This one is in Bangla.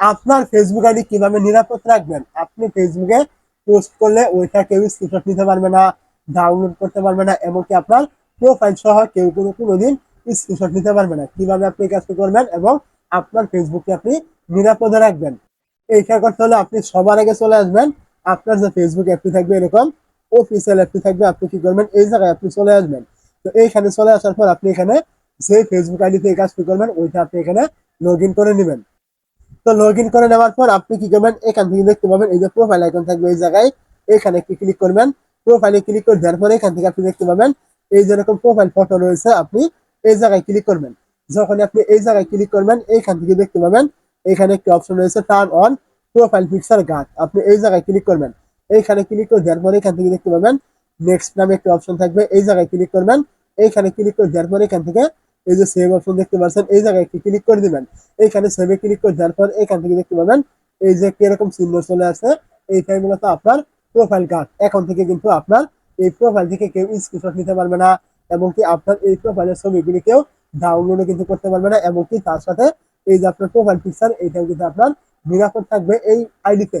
আপনার ফেসবুক আইডি কীভাবে নিরাপদ রাখবেন? আপনি ফেসবুকে পোস্ট করলে ওইটা কেউ স্ক্রিনশট নিতে পারবে না ডাউনলোড করতে পারবে না, এমনকি আপনার প্রোফাইল সহ কেউ কোনো কোনোদিন স্ক্রিনশট নিতে পারবে না। কীভাবে আপনি কাজটি করবেন এবং আপনার ফেসবুককে আপনি নিরাপদে রাখবেন? এইটা করতে হলে আপনি সবার আগে চলে আসবেন। আপনার যে ফেসবুক অ্যাপটি থাকবে, এরকম অফিসিয়াল অ্যাপটি থাকবে, আপনি কি করবেন? এই জায়গায় আপনি চলে আসবেন। তো এইখানে চলে আসার পর আপনি এখানে যে ফেসবুক আইডিতে এই কাজটি করবেন, ওইটা আপনি এখানে লগ করে নেবেন। তো লগ ইন করে নেওয়ার পর আপনি কি করবেন? এখান থেকে দেখতে পাবেন এই যে প্রোফাইল আইকন থাকবে এই জায়গায়। এখানে একটি ক্লিক করবেন। প্রোফাইলে ক্লিক করে দেওয়ার পরে এখান থেকে আপনি দেখতে পাবেন এই যেরকম প্রোফাইল ফটো রয়েছে, আপনি এই জায়গায় ক্লিক করবেন। যখন আপনি এই জায়গায় ক্লিক করবেন এইখান থেকে দেখতে পাবেন এখানে একটি অপশন রয়েছে turn on profile picture guard আপনি এই জায়গায় ক্লিক করবেন। এইখানে ক্লিক করে দেওয়ার পরে এখান থেকে দেখতে পাবেন নেক্সট নামে একটি অপশন থাকবে। এই জায়গায় ক্লিক করবেন। এইখানে ক্লিক করে দেওয়ার পরে এখান থেকে এই যে সেভ অপশন দেখতে পাচ্ছেন, এই জায়গায় একটি ক্লিক করে দিবেন। এইখানে সেভে ক্লিক করে দেওয়ার পর এখান থেকে দেখতে পাবেন, এই যে কীরকম চিহ্ন চলে আসছে, এইটাই মূলত আপনার প্রোফাইল কার্ড এখন থেকে কিন্তু আপনার এই প্রোফাইল থেকে কেউ স্ক্রিনশট নিতে পারবে না, এবং কি আপনার এই প্রোফাইলের ছবিগুলি কেউ ডাউনলোডও কিন্তু করতে পারবে না, এবং কি তার সাথে এই যে আপনার প্রোফাইল পিকচার এইটাও কিন্তু আপনার নিরাপদ থাকবে এই আইডিতে